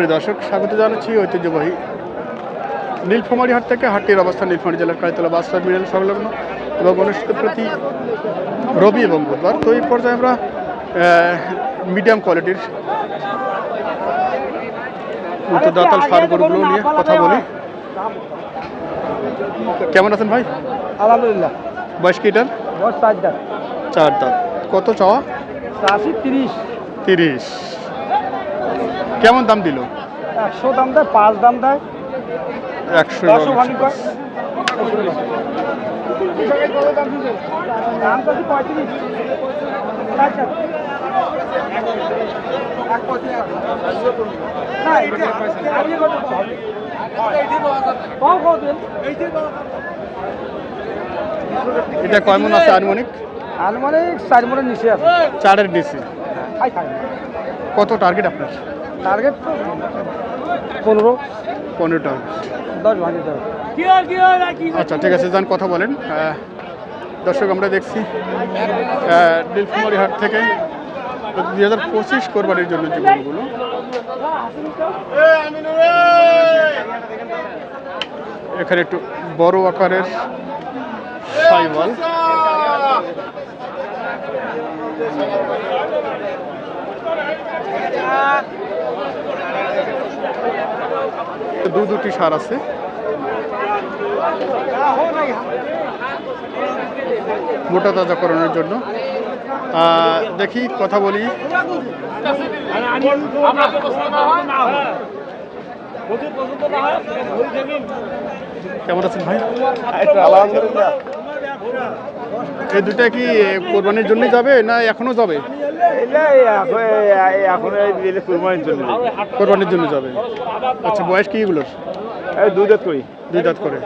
সুপ্রিয় দর্শক স্বাগত জানাচ্ছি ঐতিহ্যবাহী নীলফামারী হাট থেকে হাটটির অবস্থান নীলফামারী জেলার কালীতলা বাস টার্মিনাল সংলগ্ন এবং অনুষ্ঠিত প্রতি রবি এবং বুধবার। তো এই পর্যায়ে আমরা মিডিয়াম কোয়ালিটির দাতাল সার গরুগুলো নিয়ে কথা বলি। কেমন আছেন ভাই? আলহামদুলিল্লাহ। বয়স কিটার চার দাঁত। কত চাওয়া? তিরিশ। তিরিশ। কেমন দাম দিল? একশো দাম দেয় পাঁচ দাম দেয়। একশো এটা আমি কত পাবো? কম কম দিন। এটা কয় মন আছে আনুমানিক? আনুমানিক চার মনের নিচে আছে। চারের থাকে কত টার্গেট আপনার? টার্গেট তো? পনেরো? পনেরো টার্গেট দশ। ভাঙি আচ্ছা ঠিক আছে যান কথা বলেন। দর্শক আমরা দেখছি নীলফুমারি হাট থেকে দুই হাজার পঁচিশ কোরবানির জন্য যে গরুগুলো। এখানে একটু বড় আকারের সাইওয়াল। দু দুটি সার আছে। মোটা তাজাকরণের জন্য। দেখি কথা বলি। কেমন আছেন ভাই? আলহামদুলিল্লাহ। এই দুটা কি কোরবানির জন্য যাবে না এখনও যাবে? এখন এই জন্য কোরবানির জন্য যাবে। আচ্ছা বয়স কি এগুলোর? দুই দাঁত করি। দুই দাঁত করে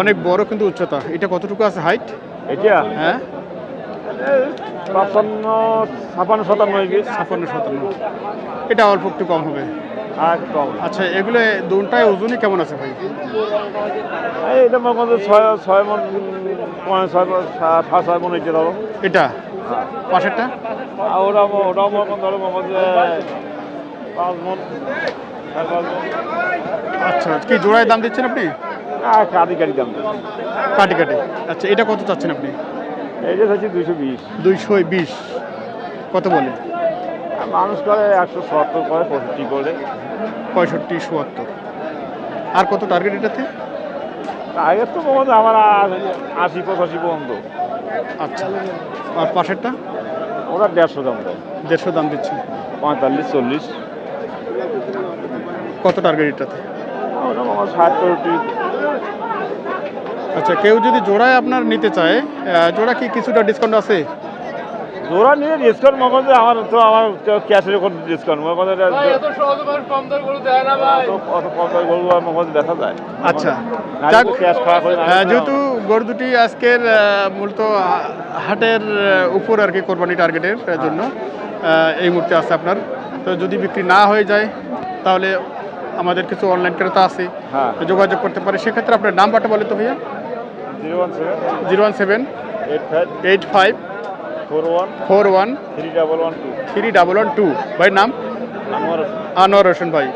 অনেক বড় কিন্তু উচ্চতা। এটা কতটুকু আছে হাইট এটা? হ্যাঁ। ছাপান্ন সাতান্ন কেজি ছাপ্পান্ন সাতান্ন। এটা অল্প একটু কম হবে। আর কম আচ্ছা এগুলো দুটায় ওজনই কেমন আছে ভাই? এই এটা মনে করো ছয় ছয় মন ছয় সাড়ে ছয় মন এটা ধরো এটা? পাশেরটা? আর ওটা করো ধরো পাঁচ মন আচ্ছা কি জোড়ায় দাম দিচ্ছেন আপনি? কাটি কাটি দাম। কাটি কাটি। আচ্ছা এটা কত চাচ্ছেন আপনি? এইটা হচ্ছে দুইশো বিশ। দুইশো বিশ। কত বলে? মানুষ করে একশো সত্তর করে পঁয়ষট্টি করে। পঁয়ষট্টি চুয়াত্তর আর কত টার্গেট এটাতে? আগের তো হয় আমার আশি পঁচাশি পর্যন্ত। আচ্ছা। আর পাশেরটা? ওরা দেড়শো দাম দেয়। দেড়শো দাম দিচ্ছেন পঁয়তাল্লিশ চল্লিশ। কত টার্গেট এটাতে? আমার ষাট পঁয়ষট্টি আচ্ছা কেউ যদি জোড়ায় আপনার নিতে চায় জোড়া কি কিছুটা ডিসকাউন্ট আছে? জোড়া নিয়ে ডিসকাউন্ট মনে করছে আমার তো আমার ক্যাশের উপর ডিসকাউন্ট মনে করছে অত- অত কম দামে গরু আর মনে করছে দেখা যায়। আচ্ছা। যাক ক্যাশ খাওয়া করে না যেহেতু গরু দুটি আজকের মূলত হাটের উপর আর কি কোরবানি টার্গেটের জন্য এই মুহূর্তে আছে আপনার। তো যদি বিক্রি না হয়ে যায় তাহলে আমাদের কিছু অনলাইন ক্রেতা আছে হ্যাঁ। যোগাযোগ করতে পারে। সেক্ষেত্রে আপনার নাম্বারটা বলে তো ভাইয়া। Zero one seven zero one seven eight five eight five four one four one three double one two. Three double one two. ভাইয়ের নাম? আমার আনোয়ার হোসেন ভাই।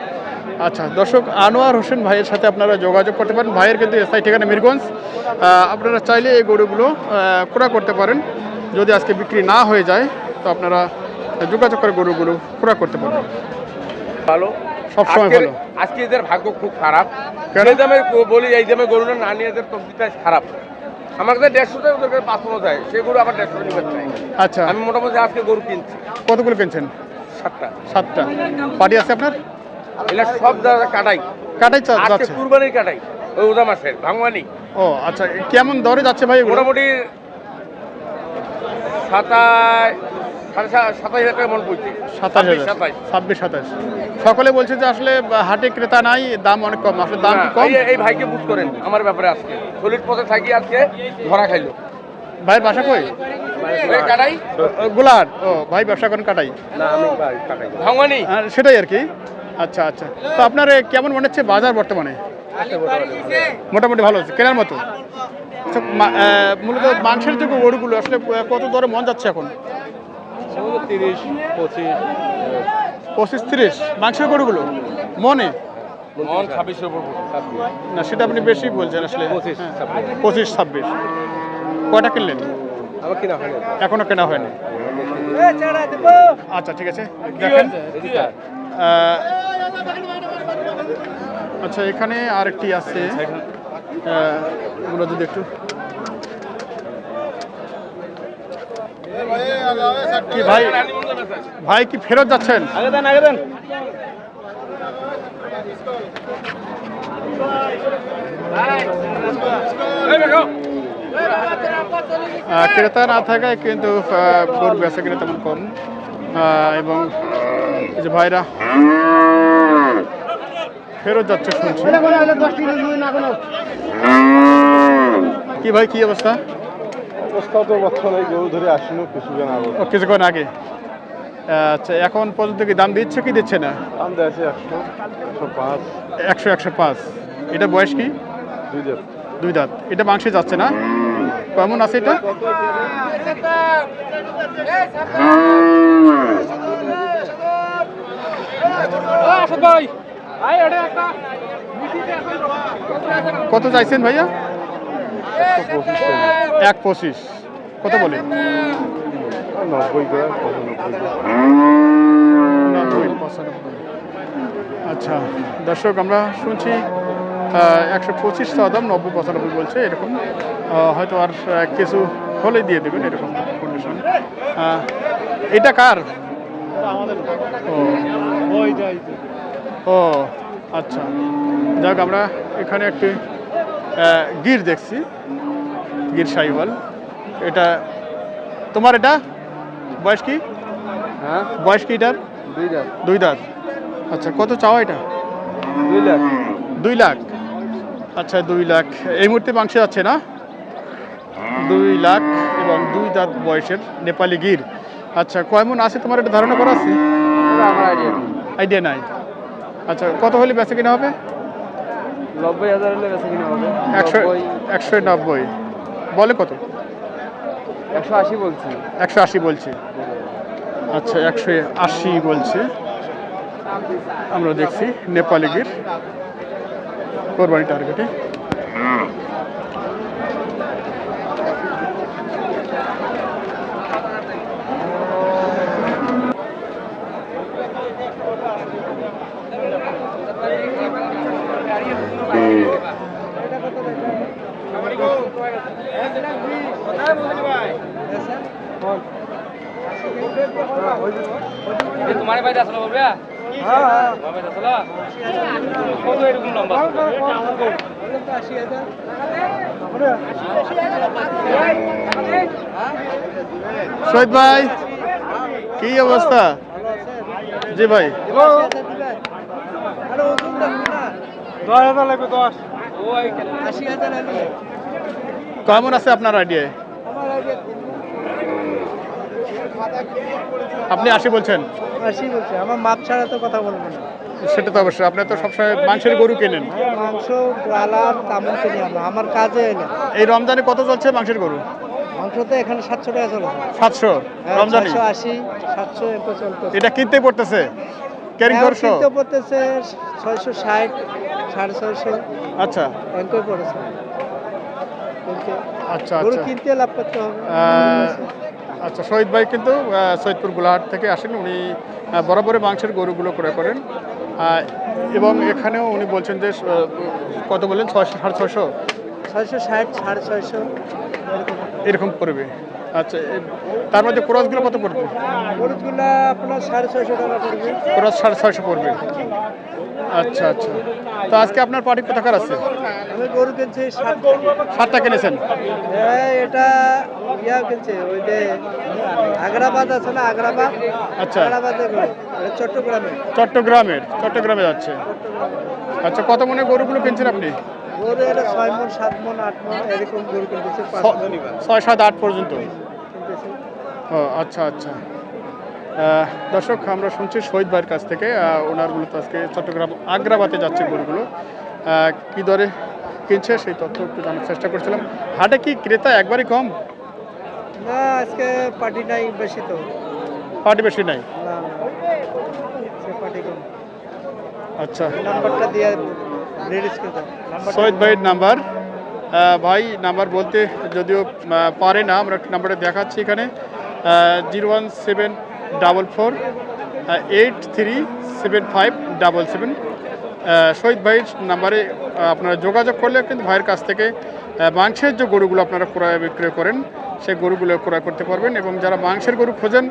আচ্ছা দর্শক আনোয়ার হোসেন ভাইয়ের সাথে আপনারা যোগাযোগ করতে পারেন। ভাইয়ের কিন্তু এসআই ঠিকানা মিরগঞ্জ। আপনারা চাইলে এই গরুগুলো ক্রয় করতে পারেন। যদি আজকে বিক্রি না হয়ে যায় তো আপনারা যোগাযোগ করে গরুগুলো ক্রয় করতে পারেন। ভালো। সবসময় ভালো। আজকে এদের ভাগ্য খুব খারাপ। কেন? দামে বলি এই দামে গরু না নিয়ে এদের তকদিটা খারাপ। আমার কাছে দেড়শো টাকা ওদের কাছে পাঁচশো যায়। গরু আবার দেড়শো টাকা চাই আচ্ছা। আমি মোটামুটি আজকে গরু কিনছি। কতগুলো কিনছেন? সাতটা। সাতটা। পাটি আছে আপনার? এটা সব দাদা কাটাই। কাটাই যাচ্ছে। কুরবানির কাটাই ওই ওদা মাসের ভাঙবানি ও আচ্ছা কেমন দরে যাচ্ছে ভাই মোটামুটি সাতাশ সাতাশ হাজার টাকা মন পড়ছে। সাতাশ হাজার। ছাব্বিশ সাতাশ। সকলে বলছে যে আসলে হাটে ক্রেতা নাই দাম অনেক কম। আসলে দাম কম? এই- এই ভাইকে বুঝ করেন আমার ব্যাপারে আজকে। সলিড পথে থাকি আজকে ধরা খাইলো। ভাইয়ের বাসা কই? কাটাই? গোলাহাট। ও ভাই ব্যবসা করেন কাটাই? না আমি কাটাই। ভাঙবানি আর সেটাই আর কি। আচ্ছা আচ্ছা। তো আপনার কেমন মনে হচ্ছে বাজার বর্তমানে? মোটামুটি ভালো আছে কেনার মতো? আচ্ছা, মূলত মাংসের যে গরুগুলো আসলে কত দরে মন যাচ্ছে এখন? তিরিশ পঁচিশ পঁচিশ তিরিশ। মাংসের গরুগুলো? মনে? মন ছাব্বিশের উপর না সেটা আপনি বেশি বলছেন আসলে। পঁচিশ, হ্যাঁ। ছাব্বিশ। পঁচিশ ছাব্বিশ। কয়টা কিনলেন? আমার কিনা হয়নি। এখনও কেনা হয়নি। আচ্ছা ঠিক আছে। দেখেন। আচ্ছা এখানে আরেকটি আছে। এগুলো যদি একটু কি ভাই? ভাই কি ফেরত যাচ্ছেন? আগে দেন আগে দেন। ক্রেতা না থাকায় কিন্তু গরু বেচা কিনে তেমন কম। এবং যে ভাইরা ফেরত যাচ্ছে শুনছি। কি ভাই কি অবস্থা? কিছুক্ষণ আগে আচ্ছা এখন পর্যন্ত কি দাম দিচ্ছে কি দিচ্ছে না দাম একশো একশো পাঁচ একশো একশো পাঁচ এটা বয়স কি দুই দেড় দুই দাঁত এটা মাংসে যাচ্ছে না কেমন আছে এটা কত চাইছেন ভাইয়া এক পঁচিশ। কত বলে? নব্বই আচ্ছা দর্শক, আমরা শুনছি একশো পঁচিশ টাকা দাম, নব্বই, পঁচানব্বই বলছে, এরকম। হয়তো আর কিছু হলে দিয়ে দেবেন এরকম কন্ডিশন এটা কার? ও আচ্ছা। যাক, আমরা এখানে একটি গির দেখছি গির সাইওয়াল। এটা তোমার এটা? বয়স কি? হ্যাঁ। বয়স কি এটার? দুই দাঁত। আচ্ছা কত চাওয়া এটা? দুই লাখ। দুই লাখ। আচ্ছা দুই লাখ। এই মুহূর্তে মাংসে যাচ্ছে না? দুই লাখ এবং দুই দাঁত বয়সের নেপালি গির। আচ্ছা কয় মন আছে তোমার? একটা ধারণা করা আছে? আইডিয়া নাই। আচ্ছা কত হলে বেচা কিনা হবে? নব্বই হাজার হলে বেশি কিনা হবে। একশো একশো নব্বই। বলে কত? একশো আশি বলছি। একশো আশি বলছি। আচ্ছা একশো আশি বলছে। আমরা দেখছি নেপালি গির। কোরবানি টার্গেটে। তোমার বাইরে আসলো বাবু এরকম লম্বা? শহীদ ভাই কি অবস্থা? জি ভাই। দশ হাজার লাগবে দশ। কেমন আছে আপনার আইডিয়ায় আপনি আশি বলছেন? আশি বলছে আমার মাপ ছাড়া তো কথা বলব না। সেটা তো অবশ্যই আপনি তো সবসময় মাংসের গরু কেনেন। মাংস তেমন কিনি আমরা আমার কাজে এলে। এই রমজানে কত চলছে মাংসের গরু? মাংস তো এখানে সাতশো টাকা চলে। সাতশো? রমজানে? ছশো আশি সাতশো চলতেছে। এটা কিনতে পড়তেছে? ক্যারিং এখন করছ? কিনতে পড়তেছে ছয়শো ষাট সাড়ে ছয়শো। আচ্ছা। পড়েছে। আচ্ছা আচ্ছা। কিনতে লাভ করতে হবে। আচ্ছা শহীদ ভাই কিন্তু সৈয়দপুর গোলাহাট থেকে আসেন। উনি আহ, বরাবরই মাংসের গরুগুলো ক্রয় করেন। এবং এখানেও উনি বলছেন যে কত বললেন? ছয়শো সাড়ে ছয়শো? ছয়শো ষাট সাড়ে ছয়শো এরকম। পড়বে। আচ্ছা তার মধ্যে ক্রসগুলো কত পড়বে? আপনার সাড়ে ছয়শো টাকা পড়বে। ক্রস সাড়ে ছয়শো পড়বে। আচ্ছা আচ্ছা। তো আজকে আপনার পার্টি কোথাকার আছে? আমি গরু কিনছি সাতটা কিনেছেন? হ্যাঁ এটা ইয়া কিনছে ওই যে আগ্রাবাদ আছে না আগ্রাবাদ? আচ্ছা। আগ্রাবাদে চট্টগ্রামে। চট্টগ্রামের চট্টগ্রামে যাচ্ছে। আচ্ছা কত মনে গরুগুলো কিনছেন আপনি? গরু এটা ছয় মন সাত মন আট মন এরকম গরু কিনতেছে ছয় সাত আট পর্যন্ত? ও আচ্ছা আচ্ছা। দর্শক আমরা শুনছি শহীদ ভাইয়ের কাছ থেকে ওনারগুলো তো আজকে চট্টগ্রাম আগ্রাবাতে যাচ্ছে গরুগুলো। কি দরে কিনছে সেই তথ্য একটু জানার চেষ্টা করছিলাম। হাটে কি ক্রেতা একবারই কম? না আজকে পার্টি নাই বেশি তো। পার্টি বেশি নাই। আচ্ছা। নাম্বারটা দিয়ে নাম্বার ভাইয়ের নাম্বার। ভাই নাম্বার বলতে যদিও পারে না আমরা নাম্বারটা দেখাচ্ছি এখানে। Zero one seven double four eight three seven five double seven. Shahid ভাইয়ের নাম্বারে আপনারা যোগাযোগ করলে কিন্তু ভাইয়ের কাছ থেকে মাংসের যে গরুগুলো আপনারা ক্রয় বিক্রয় করেন সেই গরুগুলো ক্রয় করতে পারবেন এবং যারা মাংসের গরু খোঁজেন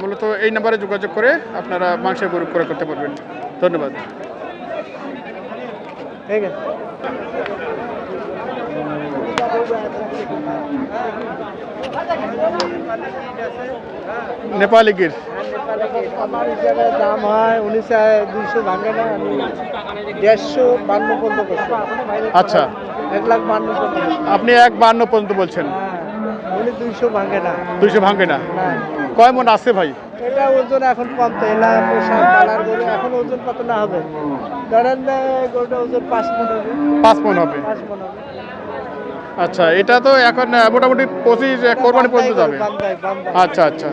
মূলত এই নাম্বারে যোগাযোগ করে আপনারা মাংসের গরু ক্রয় করতে পারবেন। ধন্যবাদ। ঠিক আছে। নেপালি গির। আমার হিসাবে দাম হয় উনিশ দুইশো ভাঙে না আমি দেড়শো বান্ন পর্যন্ত করছি আচ্ছা। এক লাখ বান্ন পর্যন্ত। আপনি এক বান্ন পর্যন্ত বলছেন। হ্যাঁ উনি দুইশো ভাঙে না। দুইশো ভাঙবে না? না কয় মন আছে ভাই? এটা ওজন এখন কম তো এলা পোশাক পালার গরু এখন ওজন কত না হবে? ধরেন গরুটা ওজন পাঁচ মন হবে। পাঁচ মন হবে। পাঁচ মন হবে। আচ্ছা এটা তো এখন মোটামুটি পঁচিশ কোরবানি পর্যন্ত যাবে। আচ্ছা আচ্ছা।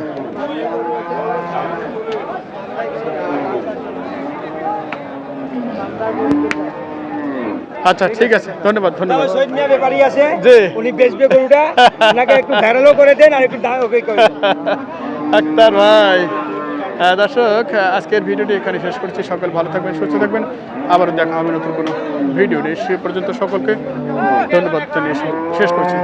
আচ্ছা ঠিক আছে ধন্যবাদ ধন্যবাদ। শহীদ মিয়া ব্যাপারী আছে। জি। উনি বেচবে গরুটা। ওনাকে একটু ধারালো করে দেন আর একটু দাম ওকে করে আক্তার ভাই। দর্শক আজকের ভিডিওটি এখানে শেষ করছি। সকল ভালো থাকবেন, সুস্থ থাকবেন। আবার দেখা হবে নতুন কোনো ভিডিও নিয়ে। সে পর্যন্ত সকলকে ধন্যবাদ জানিয়ে শেষ করছি।